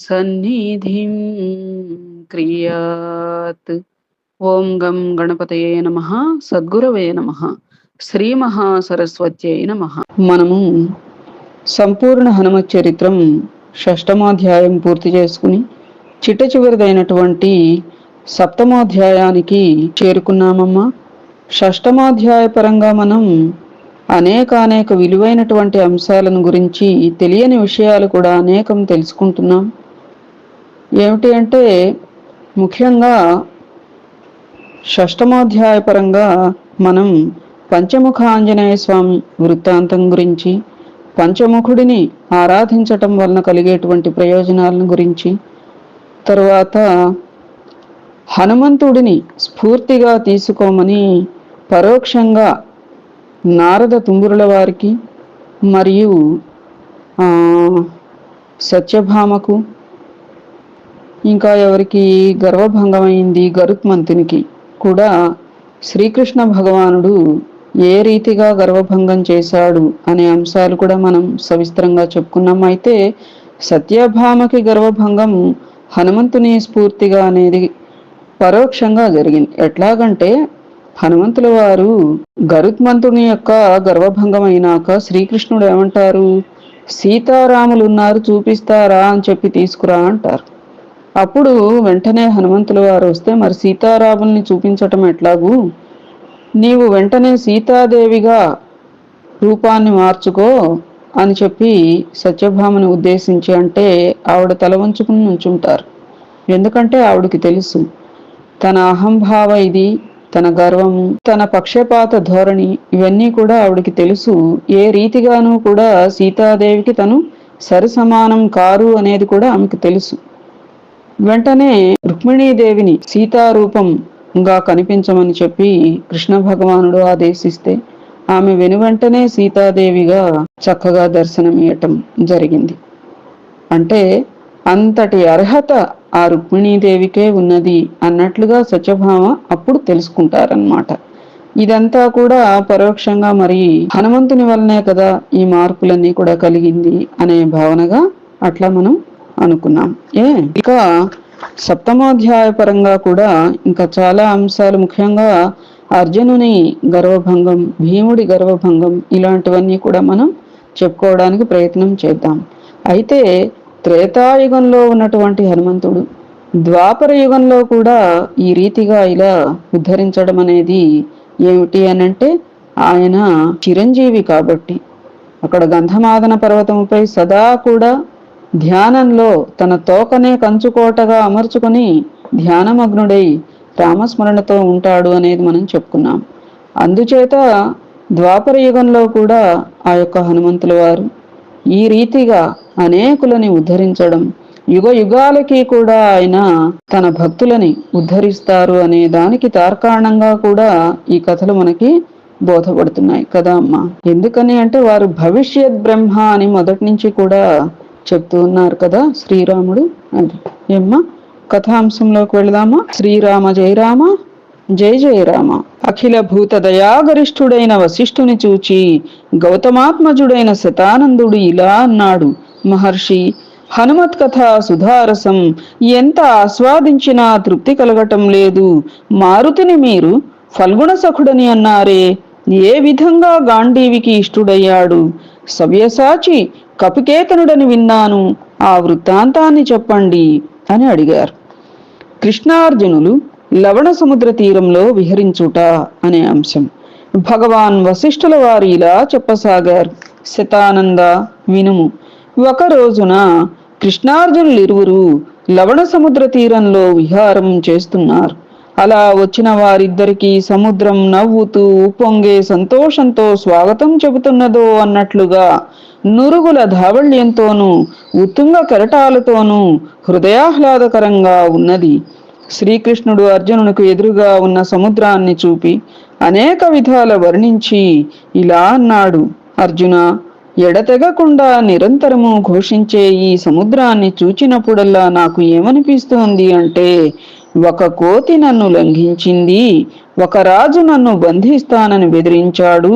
సన్నిధిం క్రియాత్. ఓం గం గణపతయే నమ. సద్గురవే నమ. శ్రీ మహాసరస్వత్యై నమ. మనము సంపూర్ణ హనుమత్ చరిత్రం షష్టమాధ్యాయం పూర్తి చేసుకుని చిట్ట చివరిదైనటువంటి సప్తమాధ్యాయానికి చేరుకున్నామమ్మా. షష్టమాధ్యాయ పరంగా మనం అనేక అనేక విలువైనటువంటి అంశాలను గురించి తెలియని విషయాలు కూడా అనేకం తెలుసుకుంటున్నాం. ఏమిటి అంటే ముఖ్యంగా షష్టమోధ్యాయ పరంగా మనం పంచముఖ ఆంజనేయ స్వామి వృత్తాంతం గురించి పంచముఖుడిని ఆరాధించటం వలన కలిగేటువంటి ప్రయోజనాలను గురించి తరువాత హనుమంతుడిని స్ఫూర్తిగా తీసుకోమని పరోక్షంగా నారద తుంగురుల వారికి మరియు సత్యభామకు ఇంకా ఎవరికి గర్వభంగమైంది గరుత్మంతునికి కూడా శ్రీకృష్ణ భగవానుడు ఏ రీతిగా గర్వభంగం చేశాడు అనే అంశాలు కూడా మనం సవిస్తరంగా చెప్పుకున్నాం. అయితే సత్యభామకి గర్వభంగం హనుమంతుని స్ఫూర్తిగా అనేది పరోక్షంగా జరిగింది. ఎట్లాగంటే హనుమంతుల వారు గరుత్మంతుని యొక్క గర్వభంగం అయినాక శ్రీకృష్ణుడు ఏమంటారు? సీతారాములు ఉన్నారు చూపిస్తారా అని చెప్పి తీసుకురా అంటారు. అప్పుడు వెంటనే హనుమంతుల వారు వస్తే మరి సీతారాముల్ని చూపించటం ఎట్లాగూ? నీవు వెంటనే సీతాదేవిగా రూపాన్ని మార్చుకో అని చెప్పి సత్యభామని ఉద్దేశించి అంటే ఆవిడ తల వంచుకుని నుంచుంటారు. ఎందుకంటే ఆవిడకి తెలుసు తన అహంభావ ఇది తన గర్వము తన పక్షపాత ధోరణి ఇవన్నీ కూడా ఆవిడకి తెలుసు. ఏ రీతిగానూ కూడా సీతాదేవికి తను సరిసమానం కారు అనేది కూడా ఆమెకు తెలుసు. వెంటనే రుక్మిణీదేవిని సీతారూపంగా కనిపించమని చెప్పి కృష్ణ భగవానుడు ఆదేశిస్తే ఆమె వెనువెంటనే సీతాదేవిగా చక్కగా దర్శనమియటం జరిగింది. అంటే అంతటి అర్హత ఆ రుక్మిణీదేవికే ఉన్నది అన్నట్లుగా సత్యభామ అప్పుడు తెలుసుకుంటారనమాట ఇదంతా కూడా పరోక్షంగా మరి హనుమంతుని వల్లనే కదా ఈ మార్పులన్నీ కూడా కలిగింది అనే భావనగా అట్లా మనం అనుకున్నాం. ఏ ఇక సప్తమోధ్యాయ పరంగా కూడా ఇంకా చాలా అంశాలు ముఖ్యంగా అర్జునుని గర్వభంగం భీముడి గర్వభంగం ఇలాంటివన్నీ కూడా మనం చెప్పుకోవడానికి ప్రయత్నం చేద్దాం. అయితే త్రేతాయుగంలో ఉన్నటువంటి హనుమంతుడు ద్వాపర యుగంలో కూడా ఈ రీతిగా ఇలా ఉద్ధరించడం అనేది ఏమిటి అనంటే ఆయన చిరంజీవి కాబట్టి. అక్కడ గంధమాదన పర్వతంపై సదా కూడా ధ్యానంలో తన తోకనే కంచుకోటగా అమర్చుకొని ధ్యానమగ్నుడై రామస్మరణతో ఉంటాడు అనేది మనం చెప్పుకున్నాం. అందుచేత ద్వాపర యుగంలో కూడా ఆ యొక్క హనుమంతుల వారు ఈ రీతిగా అనేకులని ఉద్ధరించడం యుగ యుగాలకి కూడా ఆయన తన భక్తులని ఉద్ధరిస్తారు అనే దానికి తార్కాణంగా కూడా ఈ కథలు మనకి బోధపడుతున్నాయి. కదా అమ్మా? ఎందుకని అంటే వారు భవిష్యత్ బ్రహ్మ అని మొదటి నుంచి కూడా చెప్తూ ఉన్నారు కదా శ్రీరాముడు. అది ఏమ్మా? కథాంశంలోకి వెళదామా? శ్రీరామ జయరామ జయ జయరామ అఖిల భూత దయాగరిష్ఠుడైన వశిష్ఠుని చూచి గౌతమాత్మజుడైన శతానందుడు ఇలా అన్నాడు. మహర్షి హనుమత్ కథ సుధారసం. ఎంత ఆస్వాదించినా తృప్తి కలగటం లేదు. మారుతిని మీరు ఫల్గుణ సఖుడని అన్నారే. ఏ విధంగా గాంధీవికి ఇష్టుడయ్యాడు? సవ్యసాచి కపికేతనుడని విన్నాను. ఆ వృత్తాంతాన్ని చెప్పండి అని అడిగారు. కృష్ణార్జునులు లవణ సముద్ర తీరంలో విహరించుట అనే అంశం. భగవాన్ వశిష్ఠుల వారు ఇలా చెప్పసాగారు. శతానంద వినుము. ఒక రోజున కృష్ణార్జునులు ఇరువురు లవణ సముద్ర తీరంలో విహారం చేస్తున్నారు. అలా వచ్చిన వారిద్దరికీ సముద్రం నవ్వుతూ ఉప్పొంగే సంతోషంతో స్వాగతం చెబుతున్నదో అన్నట్లుగా నురుగుల ధావళ్యంతోనూ ఉత్తుంగ కెరటాలతోనూ హృదయాహ్లాదకరంగా ఉన్నది. శ్రీకృష్ణుడు అర్జునునికి ఎదురుగా ఉన్న సముద్రాన్ని చూపి అనేక విధాల వర్ణించి ఇలా అన్నాడు. అర్జున ఎడతెగకుండా నిరంతరము ఘోషించే ఈ సముద్రాన్ని చూచినప్పుడల్లా నాకు ఏమనిపిస్తోంది అంటే ఒక కోతి నన్ను లంఘించింది ఒక రాజు నన్ను బంధిస్తానని బెదిరించాడు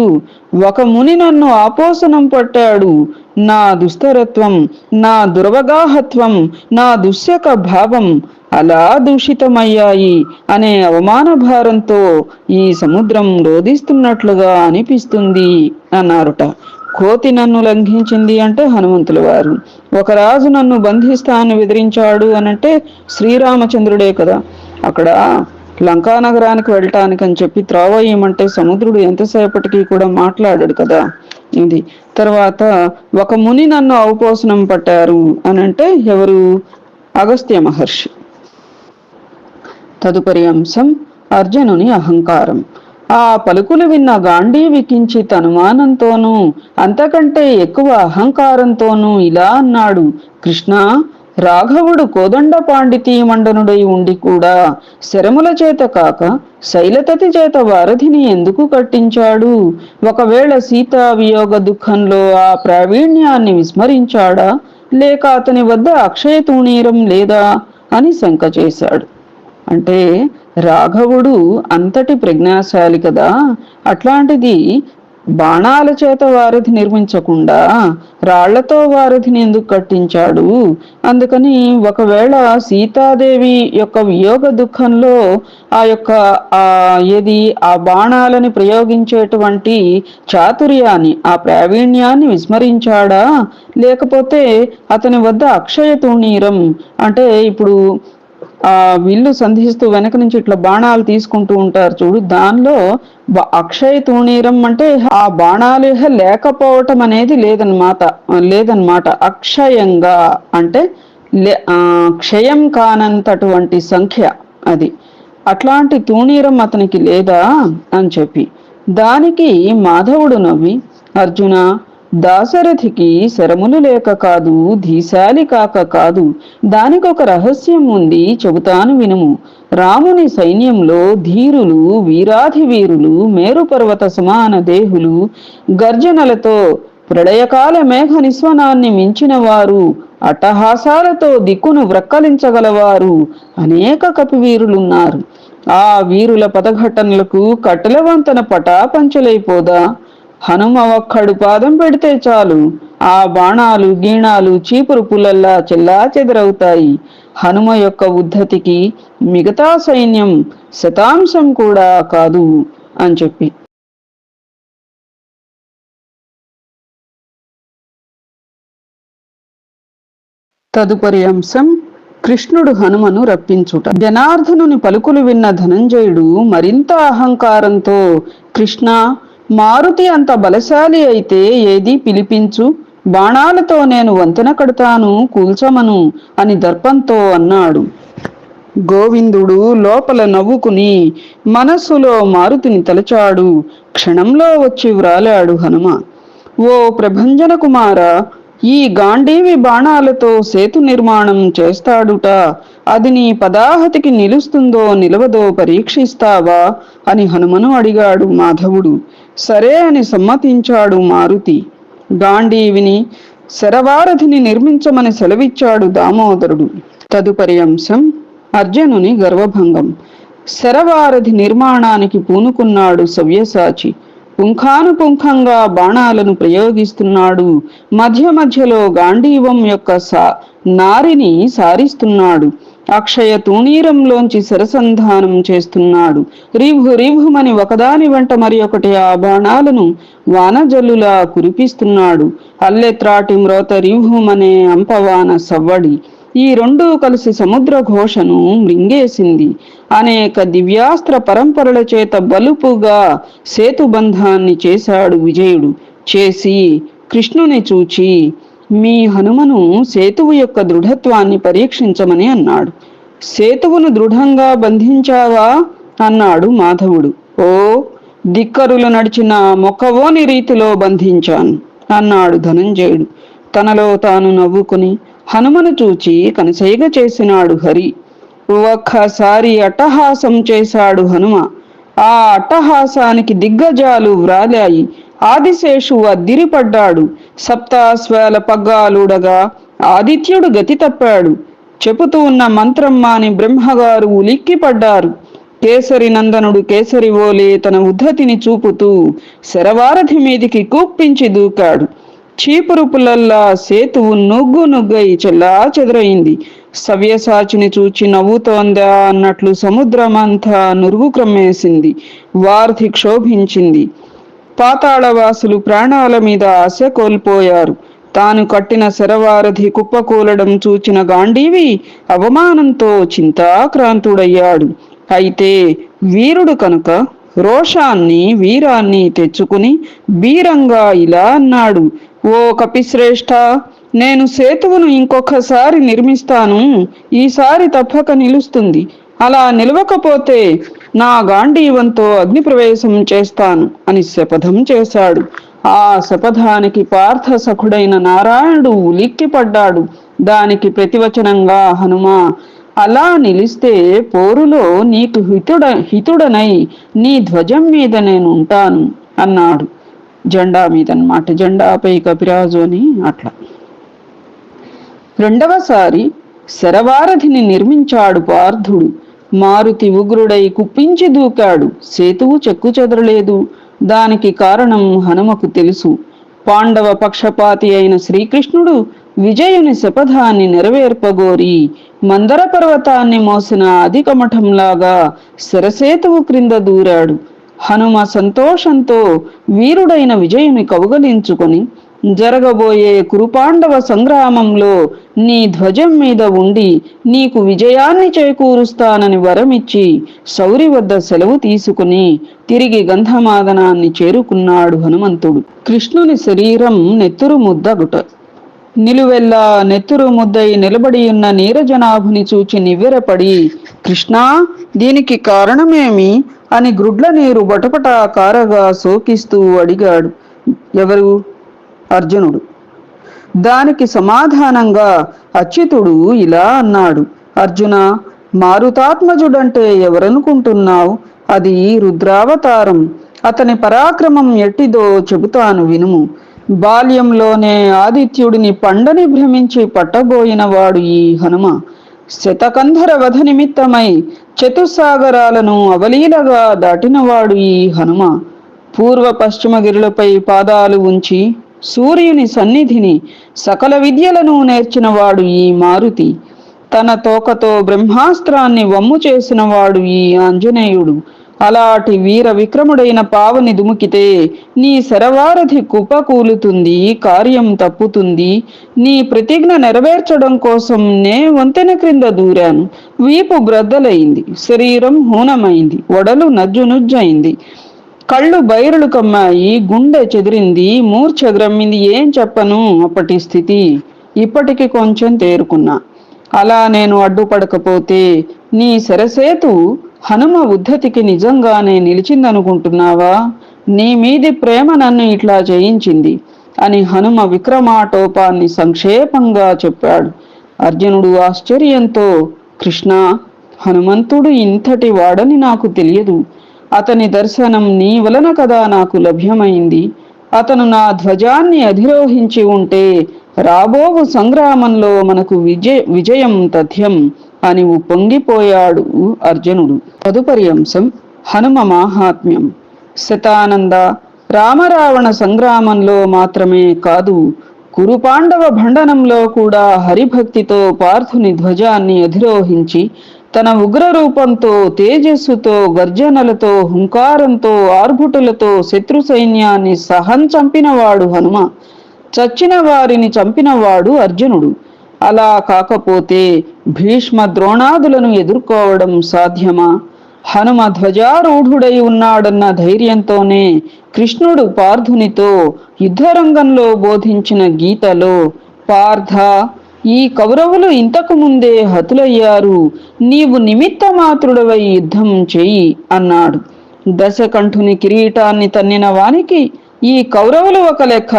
ఒక ముని నన్ను ఆపోసనం పట్టాడు. నా దుస్తరత్వం నా దుర్వగాహత్వం నా దుశ్శక భావం అలా దూషితమయ్యాయి అనే అవమాన భారంతో ఈ సముద్రం రోధిస్తున్నట్లుగా అనిపిస్తుంది అన్నారుట. కోతి నన్ను లంఘించింది అంటే హనుమంతుల వారు. ఒక రాజు నన్ను బంధిస్తాను బెదిరించాడు అనంటే శ్రీరామచంద్రుడే కదా. అక్కడ లంకా నగరానికి వెళ్ళటానికి అని చెప్పి త్రోవ సముద్రుడు ఎంతసేపటికి కూడా మాట్లాడాడు కదా. ఇది. తర్వాత ఒక ముని నన్ను అవపోసనం పట్టారు అనంటే ఎవరు? అగస్త్య మహర్షి. తదుపరి అంశం అర్జునుని అహంకారం. ఆ పలుకులు విన్న గాంధీవికించి తనుమానంతోనూ అంతకంటే ఎక్కువ అహంకారంతోనూ ఇలా అన్నాడు కృష్ణ రాఘవుడు కోదండ పాండితీ మండనుడై ఉండి కూడా శరముల చేత కాక శైలతతి చేత వారధిని ఎందుకు కట్టించాడు? ఒకవేళ సీతా వియోగ దుఃఖంలో ఆ ప్రావీణ్యాన్ని విస్మరించాడా? లేక అతని వద్ద అక్షయ తూణీరం లేదా? అని శంక చేశాడు. అంటే రాఘవుడు అంతటి ప్రజ్ఞాశాలి కదా. అట్లాంటిది బాణాల చేత వారధి నిర్మించకుండా రాళ్ళతో వారధిని ఎందుకు కట్టించాడు? అందుకని ఒకవేళ సీతాదేవి యొక్క వియోగ దుఃఖంలో ఆ యొక్క ఆ ఏది ఆ బాణాలని ప్రయోగించేటువంటి చాతుర్యాన్ని ఆ ప్రావీణ్యాన్ని విస్మరించాడా? లేకపోతే అతని వద్ద అక్షయ తూణీరం అంటే ఇప్పుడు ఆ విల్లు సంధిస్తూ వెనక నుంచి ఇట్లా బాణాలు తీసుకుంటూ ఉంటారు. చూడు దానిలో అక్షయ తూణీరం అంటే ఆ బాణాలు లేకపోవటం అనేది లేదనమాట లేదన్నమాట అక్షయంగా అంటే క్షయం కానంతటువంటి సంఖ్య అది. అట్లాంటి తూణీరం అతనికి లేదా అని చెప్పి. దానికి మాధవుడు నవ్వి అర్జున దాశరథికి శరములు లేక కాదు ధీశాలి కాక కాదు. దానికొక రహస్యం ఉంది చెబుతాను వినుము. రాముని సైన్యంలో ధీరులు వీరాధి వీరులు మేరుపర్వత సమాన దేహులు గర్జనలతో ప్రళయకాల మేఘ నిస్వనాన్ని మించినవారు అట్టహాసాలతో దిక్కును వ్రక్కలించగలవారు అనేక కపివీరులున్నారు. ఆ వీరుల పదఘటనలకు కట్టెల వంతన పటాపంచలైపోదా? హనుమ ఒక్కడు పాదం పెడితే చాలు. ఆ బాణాలు గీణాలు చీపురు పుల్లల్లా చెల్లా చెదరవుతాయి. హనుమ యొక్క ఉద్ధతికి మిగతా సైన్యం శతాంశం కూడా కాదు అని చెప్పి. తదుపరి అంశం కృష్ణుడు హనుమను రప్పించుట. జనార్దనుని పలుకులు విన్న ధనంజయుడు మరింత అహంకారంతో కృష్ణ మారుతి అంత బలశాలి అయితే ఏది పిలిపించు? బాణాలతో నేను వంతెన కడతాను కూల్చమను అని దర్పంతో అన్నాడు. గోవిందుడు లోపల నవ్వుకుని మనస్సులో మారుతిని తలచాడు. క్షణంలో వచ్చి వ్రాలాడు హనుమ ఓ ప్రభంజన కుమార ఈ గాంధీవి బాణాలతో సేతు నిర్మాణం చేస్తాడుట. అది నీ పదాహతికి నిలుస్తుందో నిలవదో పరీక్షిస్తావా? అని హనుమను అడిగాడు మాధవుడు. సరే అని సమ్మతించాడు మారుతి. గాంధీవిని శరవారధిని నిర్మించమని సెలవిచ్చాడు దామోదరుడు. తదుపరి అంశం అర్జునుని గర్వభంగం. శరవారధి నిర్మాణానికి పూనుకున్నాడు సవ్యసాచి. పుంఖానుపుంఖంగా బాణాలను ప్రయోగిస్తున్నాడు. మధ్య మధ్యలో గాంధీవం యొక్క సా నారిని సారిస్తున్నాడు. అక్షయ తూణీరంలోంచి సరసంధానం చేస్తున్నాడు. రిభు రిభుమని ఒకదాని వెంట మరి ఒకటి ఆ బాణాలను వానజల్లులా కురిపిస్తున్నాడు. అల్లెత్రాటి మ్రోత రిభుమనే అంపవాన సవ్వడి. ఈ రెండు కలిసి సముద్ర ఘోషను మృంగేసింది అనేక దివ్యాస్త్ర పరంపరల చేత బలుపుగా సేతుబంధాన్ని చేశాడు విజయుడు. చేసి కృష్ణుని చూచి మీ హనుమను సేతువు యొక్క దృఢత్వాన్ని పరీక్షించమని అన్నాడు. సేతువును దృఢంగా బంధించావా అన్నాడు మాధవుడు. ఓ దిక్కరులు నడిచిన మొక్కవోని రీతిలో బంధించాను అన్నాడు ధనంజయుడు. తనలో తాను నవ్వుకుని హనుమను చూచి కనసైగ చేసినాడు హరి. ఒక్కసారి అట్టహాసం చేశాడు హనుమ. ఆ అట్టహాసానికి దిగ్గజాలు వ్రాలాయి. ఆదిశేషు అద్దిరిపడ్డాడు. సప్తాశ్వాల పగ్గాలుడగా ఆదిత్యుడు గతి తప్పాడు. చెబుతూ ఉన్న మంత్రం మాని బ్రహ్మగారు ఉలిక్కిపడ్డారు. కేసరి నందనుడు కేసరి ఓలే తన ఉద్ధతిని చూపుతూ శరవారథి మీదికి కూప్పించి దూకాడు. చీపురు పుల్లల్లా సేతువు నుగ్గు నుగ్గై చెల్లా చెదరైంది. సవ్యసాచిని చూచి నవ్వుతోందా అన్నట్లు సముద్రమంతా నురుగు క్రమ్మేసింది. వార్ధి క్షోభించింది. పాతాళవాసులు ప్రాణాల మీద ఆశ కోల్పోయారు. తాను కట్టిన శరవారధి కుప్పకూలడం చూచిన గాంధీవి అవమానంతో చింతాక్రాంతుడయ్యాడు. అయితే వీరుడు కనుక రోషాన్ని వీరాన్ని తెచ్చుకుని బీరంగా ఇలా అన్నాడు. ఓ కపిశ్రేష్ఠ నేను సేతువును ఇంకొకసారి నిర్మిస్తాను. ఈసారి తప్పక నిలుస్తుంది. అలా నిలవకపోతే నా గాంధీవంతో అగ్నిప్రవేశం చేస్తాను అని శపథం చేశాడు. ఆ శపథానికి పార్థ సఖుడైన నారాయణుడు ఉలిక్కిపడ్డాడు. దానికి ప్రతివచనంగా హనుమ అలా నిలిస్తే పోరులో నీకు హితుడ హితుడనై నీ ధ్వజం మీద నేను ఉంటాను అన్నాడు. జెండా మీద అనమాట జెండాపై కపిరాజు అని అట్లా. రెండవసారి శరవారధిని నిర్మించాడు పార్థుడు. మారుతి ఉగ్రుడై కుప్పించి దూకాడు. సేతువు చెక్కు చెదరలేదు. దానికి కారణం హనుమకు తెలుసు. పాండవ పక్షపాతి అయిన శ్రీకృష్ణుడు విజయుని శపథాన్ని నెరవేర్పగోరి మందర పర్వతాన్ని మోసిన అధిక మఠంలాగా శరసేతువు క్రింద దూరాడు. హనుమ సంతోషంతో వీరుడైన విజయుని కౌగలించుకొని జరగబోయే కురుపాండవ సంగ్రామంలో నీ ధ్వజం మీద ఉండి నీకు విజయాన్ని చేకూరుస్తానని వరమిచ్చి శౌరి వద్ద సెలవు తీసుకుని తిరిగి గంధమాదనాన్ని చేరుకున్నాడు హనుమంతుడు. కృష్ణుని శరీరం నెత్తురు ముద్దగుట నిలువెల్లా నెత్తురు ముద్దై నిలబడియున్న నీరజనాభుని చూచి నివ్వెరపడి కృష్ణా దీనికి కారణమేమి? అని గ్రుడ్ల నీరు బటపట కారగా సోకిస్తూ అడిగాడు. ఎవరు? అర్జునుడు. దానికి సమాధానంగా అచ్యుతుడు ఇలా అన్నాడు. అర్జున మారుతాత్మజుడంటే ఎవరనుకుంటున్నావు? అది రుద్రావతారం. అతని పరాక్రమం ఎట్టిదో చెబుతాను వినుము. బాల్యంలోనే ఆదిత్యుడిని పండని భ్రమించి పట్టబోయినవాడు ఈ హనుమ. శతకంధర వధ నిమిత్తమై చతుస్సాగరాలను అవలీలగా దాటినవాడు ఈ హనుమ. పూర్వ పశ్చిమ గిరులపై పాదాలు ఉంచి సూర్యుని సన్నిధిని సకల విద్యలను నేర్చినవాడు ఈ మారుతి. తన తోకతో బ్రహ్మాస్త్రాన్ని వమ్ము చేసినవాడు ఈ ఆంజనేయుడు. అలాంటి వీర విక్రముడైన పావని దుముకితే నీ శరవారధి కుప్పకూలుతుంది కార్యం తప్పుతుంది. నీ ప్రతిజ్ఞ నెరవేర్చడం కోసం నే వంతెన క్రింద దూరాను. వీపు బ్రద్దలైంది శరీరం హూనమైంది ఒడలు నజ్జునుజ్జైంది. కళ్ళు బైరులు కమ్మాయి గుండె చెదిరింది మూర్ఛ గ్రమ్మింది ఏం చెప్పను అప్పటి స్థితి. ఇప్పటికి కొంచెం తేరుకున్నా. అలా నేను అడ్డుపడకపోతే నీ శరసేతు హనుమ ఉద్ధతికి నిజంగానే నిలిచిందనుకుంటున్నావా? నీ మీది ప్రేమ నన్ను ఇట్లా చేయించింది అని హనుమ విక్రమాటోపాన్ని సంక్షేపంగా చెప్పాడు. అర్జునుడు ఆశ్చర్యంతో కృష్ణ హనుమంతుడు ఇంతటి వాడని నాకు తెలియదు. అతని దర్శనం నీ వలన కదా నాకు లభ్యమైంది. అతను నా ధ్వజాన్ని అధిరోహించి ఉంటే రాబోవు సంగ్రామంలో మనకు విజయ విజయం తథ్యం. అని పొంగిపోయాడు అర్జునుడు. తదుపరి అంశం హనుమ మాహాత్మ్యం. శతానంద రామరావణ సంగ్రామంలో మాత్రమే కాదు కురుపాండవ భండనంలో కూడా హరిభక్తితో పార్థుని ధ్వజాన్ని అధిరోహించి తన ఉగ్ర రూపంతో తేజస్సుతో గర్జనలతో హుంకారంతో ఆర్భుటులతో శత్రు సైన్యాన్ని సహం చంపినవాడు హనుమ. చచ్చిన వారిని చంపినవాడు అర్జునుడు. అలా కాకపోతే భీష్మ ద్రోణాదులను ఎదుర్కోవడం సాధ్యమా? హనుమ ధ్వజారూఢుడై ఉన్నాడన్న ధైర్యంతోనే కృష్ణుడు పార్థునితో యుద్ధరంగంలో బోధించిన గీతలో పార్థ ఈ కౌరవులు ఇంతకు ముందే హతులయ్యారు నీవు నిమిత్తమాత్రుడవై యుద్ధం చెయ్యి అన్నాడు. దశకంఠుని కిరీటాన్ని తన్నిన వానికి ఈ కౌరవులు ఒక లెక్క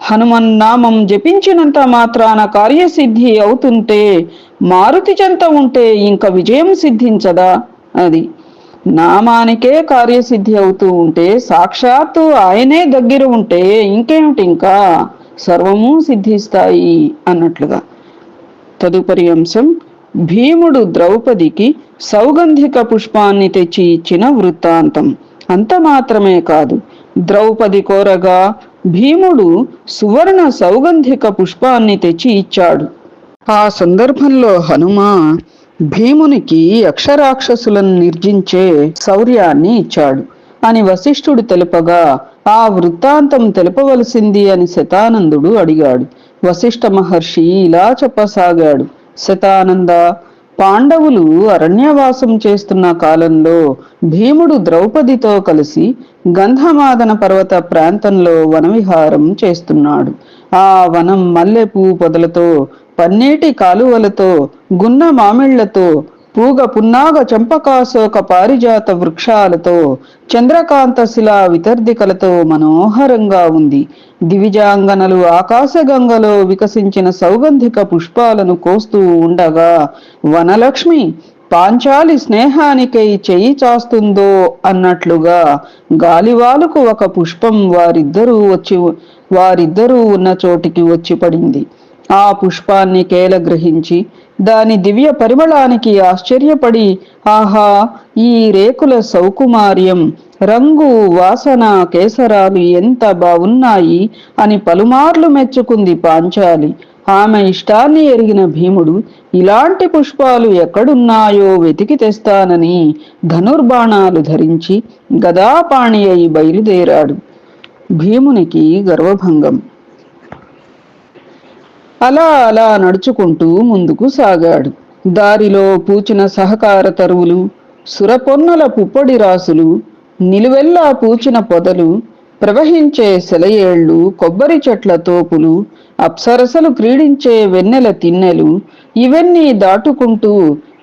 హనుమన్నామం జపించినంత మాత్రాన కార్యసిద్ధి అవుతుంటే మారుతి చెంత ఉంటే ఇంక విజయం సిద్ధించదా? అది. నామానికే కార్యసిద్ధి అవుతూ ఉంటే సాక్షాత్తు ఆయనే దగ్గర ఉంటే ఇంకేమిటి ఇంకా? సర్వము సిద్ధిస్తాయి అన్నట్లుగా. తదుపరి అంశం భీముడు ద్రౌపదికి సౌగంధిక పుష్పాన్ని తెచ్చి ఇచ్చిన వృత్తాంతం. అంత మాత్రమే కాదు ద్రౌపది కోరగా భీముడు సువర్ణ సౌగంధిక పుష్పాన్ని తెచ్చి ఇచ్చాడు. ఆ సందర్భంలో హనుమ భీమునికి అక్షరాక్షసులను నిర్జించే శౌర్యాన్ని ఇచ్చాడు అని వశిష్ఠుడు తెలుపగా ఆ వృత్తాంతం తెలుపవలసింది అని శతానందుడు అడిగాడు. వశిష్ఠ మహర్షి ఇలా చెప్పసాగాడు శతానంద పాండవులు అరణ్యవాసం చేస్తున్న కాలంలో భీముడు ద్రౌపదితో కలిసి గంధమాదన పర్వత ప్రాంతంలో వనవిహారం చేస్తున్నాడు. ఆ వనం మల్లెపూ పొదలతో పన్నేటి కాలువలతో గున్న మామిళ్ళతో పూగ పున్నాగ చంపకాశోక పారిజాత వృక్షాలతో చంద్రకాంత శిలా వితర్దికలతో మనోహరంగా ఉంది. దివిజాంగనలు ఆకాశగంగలో వికసించిన సౌగంధిక పుష్పాలను కోస్తూ ఉండగా వనలక్ష్మి పాంచాలి స్నేహానికై చెయ్యి చాస్తుందో అన్నట్లుగా గాలివాలుకు ఒక పుష్పం వారిద్దరూ వచ్చి వారిద్దరూ ఉన్న చోటికి వచ్చి పడింది. ఆ పుష్పాన్ని కేల గ్రహించి దాని దివ్య పరిమళానికి ఆశ్చర్యపడి ఆహా ఈ రేకుల సౌకుమార్యం రంగు వాసన కేసరాలు ఎంత బాగున్నాయి అని పలుమార్లు మెచ్చుకుంది పాంచాలి. ఆమె ఇష్టాన్ని ఎరిగిన భీముడు ఇలాంటి పుష్పాలు ఎక్కడున్నాయో వెతికి తెస్తానని ధనుర్బాణాలు ధరించి గదాపాణి అయి బయలుదేరాడు. భీమునికి గర్వభంగం. అలా అలా నడుచుకుంటూ ముందుకు సాగాడు. దారిలో పూచిన సహకార తరువులు సురపొన్నల పుప్పొడి రాసులు నిలువెల్లా పూచిన పొదలు ప్రవహించే సెలయేళ్ళు కొబ్బరి చెట్ల తోపులు అప్సరసలు క్రీడించే వెన్నెల తిన్నెలు ఇవన్నీ దాటుకుంటూ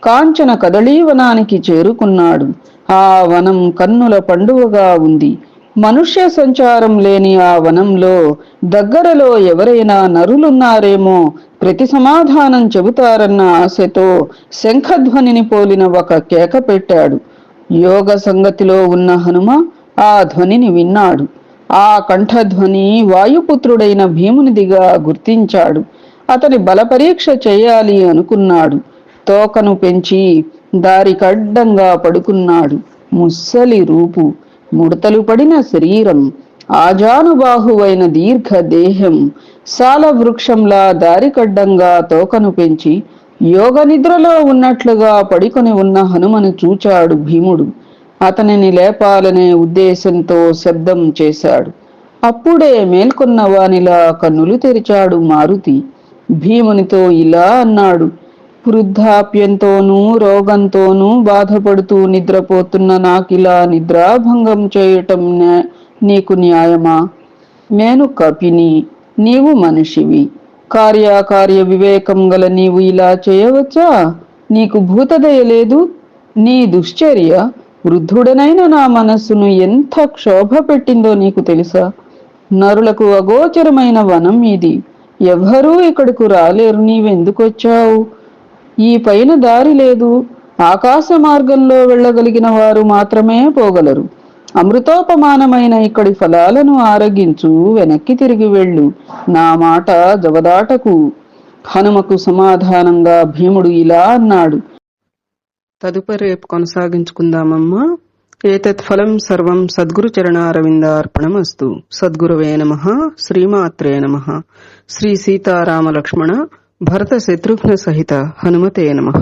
కాంచన కదళీవనానికి చేరుకున్నాడు. ఆ వనం కన్నుల పండువగా ఉంది. మనుష్య సంచారం లేని ఆ వనంలో దగ్గరలో ఎవరైనా నరులున్నారేమో ప్రతి సమాధానం చెబుతారన్న ఆశతో శంఖధ్వనిని పోలిన ఒక కేక పెట్టాడు. యోగ సంగతిలో ఉన్న హనుమ ఆ ధ్వనిని విన్నాడు. ఆ కంఠధ్వని వాయుపుత్రుడైన భీమునిదిగా గుర్తించాడు. అతని బలపరీక్ష చేయాలి అనుకున్నాడు. తోకను పెంచి దారికడ్డంగా పడుకున్నాడు. ముస్సలి రూపు. ముడతలు పడిన శరీరం ఆజానుబాహువైన దీర్ఘ దేహం సాల వృక్షంలా దారికడ్డంగా తోకను పెంచి యోగ నిద్రలో ఉన్నట్లుగా పడికొని ఉన్న హనుమను చూచాడు భీముడు. అతనిని లేపాలనే ఉద్దేశంతో శబ్దం చేశాడు. అప్పుడే మేల్కొన్న వానిలా కన్నులు తెరిచాడు మారుతి. భీమునితో ఇలా అన్నాడు వృద్ధాప్యంతోనూ రోగంతోనూ బాధపడుతూ నిద్రపోతున్న నాకిలా నిద్రాభంగం చేయటం నీకు న్యాయమా? నేను కపిని నీవు మనిషివి. కార్యాకార్య వివేకం గల నీవు ఇలా చేయవచ్చా? నీకు భూతదయ లేదు? నీ దుశ్చర్య వృద్ధుడనైన నా మనస్సును ఎంత క్షోభ పెట్టిందో నీకు తెలుసా? నరులకు అగోచరమైన వనం ఇది. ఎవ్వరూ ఇక్కడకు రాలేరు నీవెందుకొచ్చావు? ఈ పైన దారి లేదు. ఆకాశ మార్గంలో వెళ్ళగలిగిన వారు మాత్రమే పోగలరు. అమృతోపమానమైన ఇక్కడి ఫలాలను ఆరగించు వెనక్కి తిరిగి వెళ్ళు. నా మాట జవదాటకు. హనుమకు సమాధానంగా భీముడు ఇలా అన్నాడు. తదుపరి రేపు కొనసాగించుకుందామమ్మా. ఏతత్ ఫలం సర్వం సద్గురు చరణారవిందార్పణమస్తు. సద్గురవే నమ. శ్రీమాత్రే నమ. శ్రీ సీతారామలక్ష్మణ. భరత శత్రుఘ్న సహిత హనుమతే నమ.